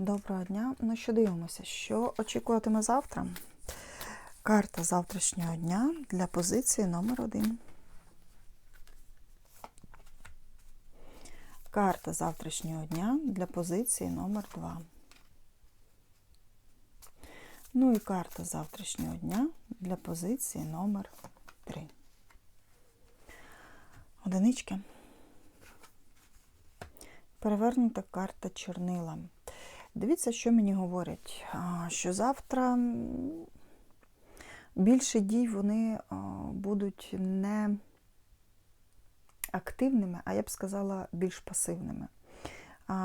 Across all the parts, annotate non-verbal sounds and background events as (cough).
Доброго дня. Ну що дивимося, що очікуватиме завтра? Карта завтрашнього дня для позиції номер один. Карта завтрашнього дня для позиції номер 2. Ну і карта завтрашнього дня для позиції номер 3. Одинички. Перевернута карта чорнила. Дивіться, що мені говорять, що завтра більше дій вони будуть не активними, а я б сказала, більш пасивними.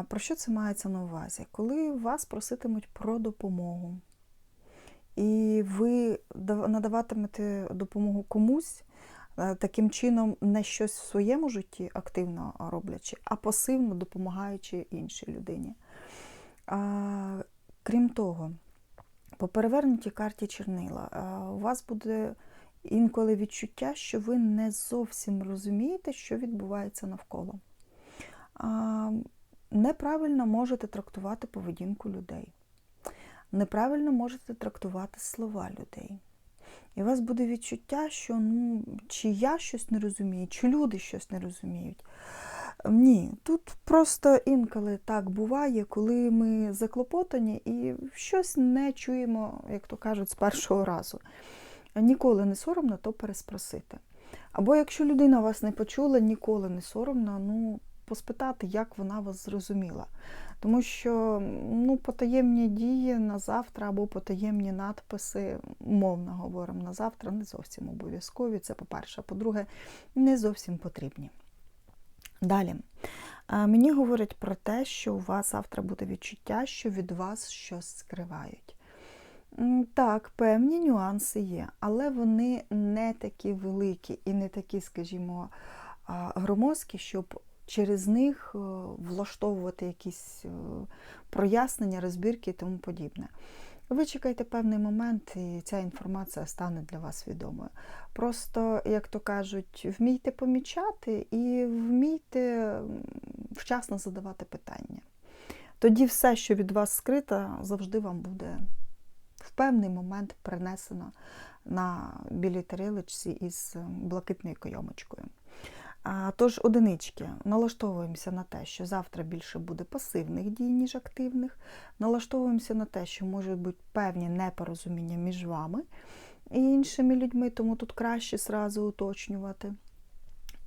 Про що це мається на увазі? Коли вас проситимуть про допомогу, і ви надаватимете допомогу комусь, е, таким чином не щось в своєму житті активно роблячи, а пасивно допомагаючи іншій людині. А, крім того, по перевернутій карті чорнила а, у вас буде інколи відчуття, що ви не зовсім розумієте, що відбувається навколо. А, неправильно можете трактувати поведінку людей. Неправильно можете трактувати слова людей. І у вас буде відчуття, що ну, чи я щось не розумію, чи люди щось не розуміють. Ні, тут просто інколи так буває, коли ми заклопотані і щось не чуємо, як то кажуть, з першого разу. Ніколи не соромно, то переспросити. Або якщо людина вас не почула, ніколи не соромно, ну, поспитати, як вона вас зрозуміла. Тому що ну, потаємні дії на завтра або потаємні надписи, мовно говоримо, на завтра не зовсім обов'язкові. Це по-перше. По-друге, не зовсім потрібні. Далі. Мені говорять про те, що у вас завтра буде відчуття, що від вас щось скривають. Так, певні нюанси є, але вони не такі великі і не такі, скажімо, а, громоздкі, щоб через них е, влаштовувати якісь е, прояснення, розбірки і тому подібне. Ви чекайте певний момент, і ця інформація стане для вас відомою. Просто, як то кажуть, вмійте помічати і вмійте вчасно задавати питання. Тоді все, що від вас скрито, завжди вам буде в певний момент принесено на білій тарілочці із блакитною кайомочкою. Тож, одинички, налаштовуємося на те, що завтра більше буде пасивних дій, ніж активних. Налаштовуємося на те, що можуть бути певні непорозуміння між вами і іншими людьми, тому тут краще зразу уточнювати.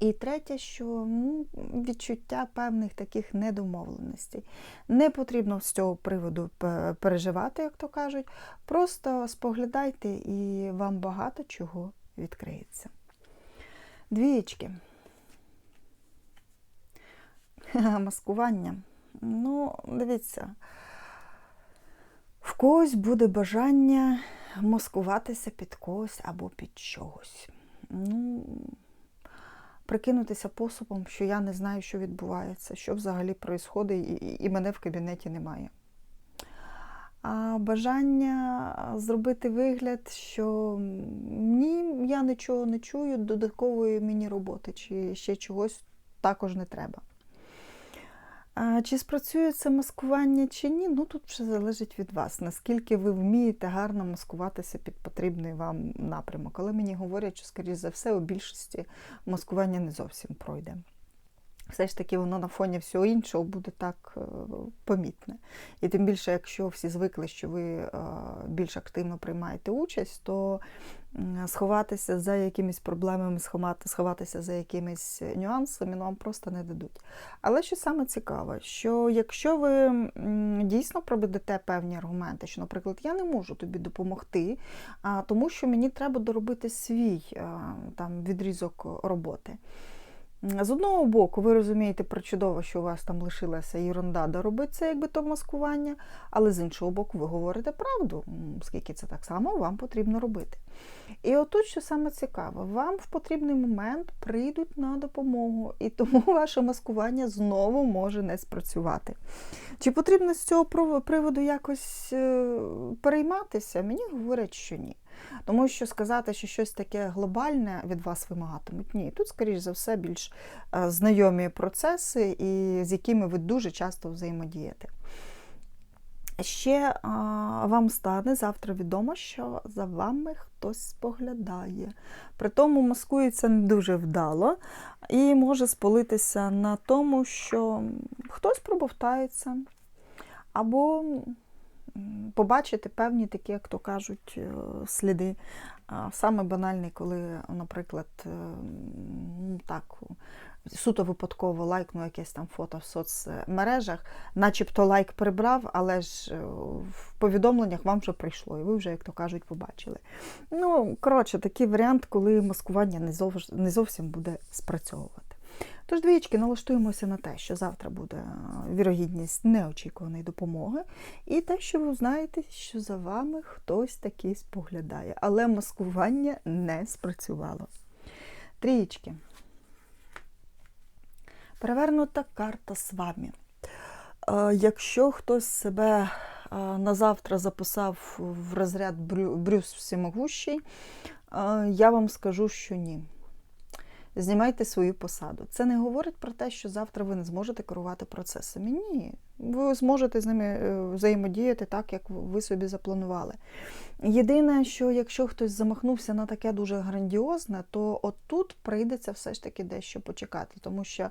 І третє, що ну, відчуття певних таких недомовленостей. Не потрібно з цього приводу переживати, як то кажуть. Просто споглядайте, і вам багато чого відкриється. Двієчки. (laughs) Маскування. Ну, дивіться, в когось буде бажання маскуватися під когось або під чогось. Ну, прикинутися посупом, що я не знаю, що відбувається, що взагалі і, і мене в кабінеті немає. А бажання зробити вигляд, що ні, я нічого не чую, додаткової мені роботи, чи ще чогось також не треба. Чи спрацює це маскування чи ні, ну тут вже залежить від вас, наскільки ви вмієте гарно маскуватися під потрібний вам напрямок. Але мені говорять, що, скоріш за все, у більшості маскування не зовсім пройде. Все ж таки, воно на фоні всього іншого буде так е, помітне. І тим більше, якщо всі звикли, що ви е, більш активно приймаєте участь, то сховатися за якимись проблемами, сховатися за якимись нюансами ну, вам просто не дадуть. Але що саме цікаве, що якщо ви дійсно проведете певні аргументи, що, наприклад, я не можу тобі допомогти, тому що мені треба доробити свій е, там, відрізок роботи. З одного боку, ви розумієте про чудово, що у вас там лишилася ерунда доробити це, якби то маскування, але з іншого боку, ви говорите правду, скільки це так само вам потрібно робити. І отут, що саме цікаве, вам в потрібний момент прийдуть на допомогу, і тому (laughs) ваше маскування знову може не спрацювати. Чи потрібно з цього приводу якось е, перейматися? Мені говорять, що ні. Тому що сказати, що щось таке глобальне від вас вимагатимуть, ні. Тут, скоріш за все, більш е, знайомі процеси, і з якими ви дуже часто взаємодієте. Ще а, вам стане завтра відомо, що за вами хтось споглядає. При тому маскується не дуже вдало і може сполитися на тому, що хтось пробовтається, або побачити певні такі, як то кажуть, е, сліди. Саме банальний, коли, наприклад, е, так, суто випадково лайкнув якесь там фото в соцмережах, начебто лайк прибрав, але ж е, в повідомленнях вам вже прийшло, і ви вже, як то кажуть, побачили. Ну, коротше, такий варіант, коли маскування не зовсім буде спрацьовувати. Тож, двічки, налаштуємося на те, що завтра буде е, вірогідність неочікуваної допомоги, і те, що ви знаєте, що за вами хтось такий споглядає, але маскування не спрацювало. Трієчки. Перевернута карта з вами. Е, Якщо хтось себе е, на завтра записав в розряд Брюс всемогущий, я вам скажу, що ні. Знімайте свою посаду. Це не говорить про те, що завтра ви не зможете керувати процесами. Ні. Ви зможете з ними е, взаємодіяти так, як ви собі запланували. Єдине, що якщо хтось замахнувся на таке дуже грандіозне, то отут прийдеться все ж таки дещо почекати, тому що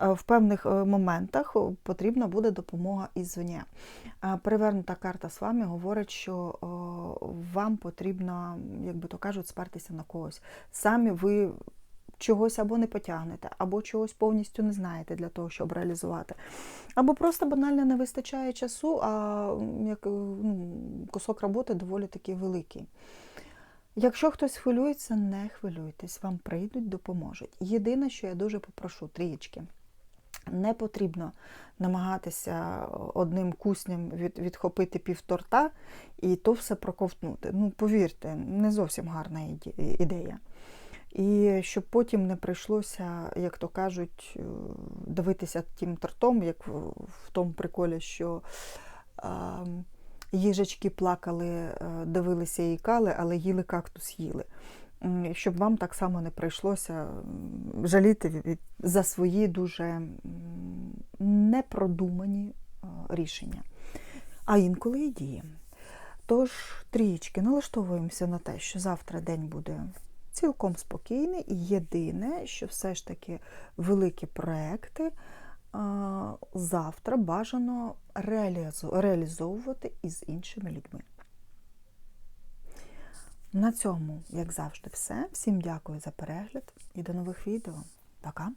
е, в певних е, моментах потрібна буде допомога ізвні. А Перевернута карта з вами говорить, що вам потрібно, як би то кажуть, спертися на когось. Самі ви чогось або не потягнете, або чогось повністю не знаєте для того, щоб реалізувати. Або просто банально не вистачає часу, а як, е, ну, кусок роботи доволі таки великий. Якщо хтось хвилюється, не хвилюйтесь, вам прийдуть, допоможуть. Єдине, що я дуже попрошу, трієчки, не потрібно намагатися одним куснем від, відхопити півторта і то все проковтнути. Ну, повірте, не зовсім гарна ідея. І щоб потім не прийшлося, як то кажуть, е, дивитися тим тортом, як в тому приколі, що їжачки плакали, е, дивилися і ікали, але їли кактус їли. Щоб вам так само не прийшлося жаліти за свої дуже непродумані е, рішення, а інколи і дії. Тож, трієчки, налаштовуємося на те, що завтра день буде цілком спокійний, і єдине, що все ж таки великі проекти завтра бажано реалізовувати із іншими людьми. На цьому, як завжди, все. Всім дякую за перегляд і до нових відео. Пока!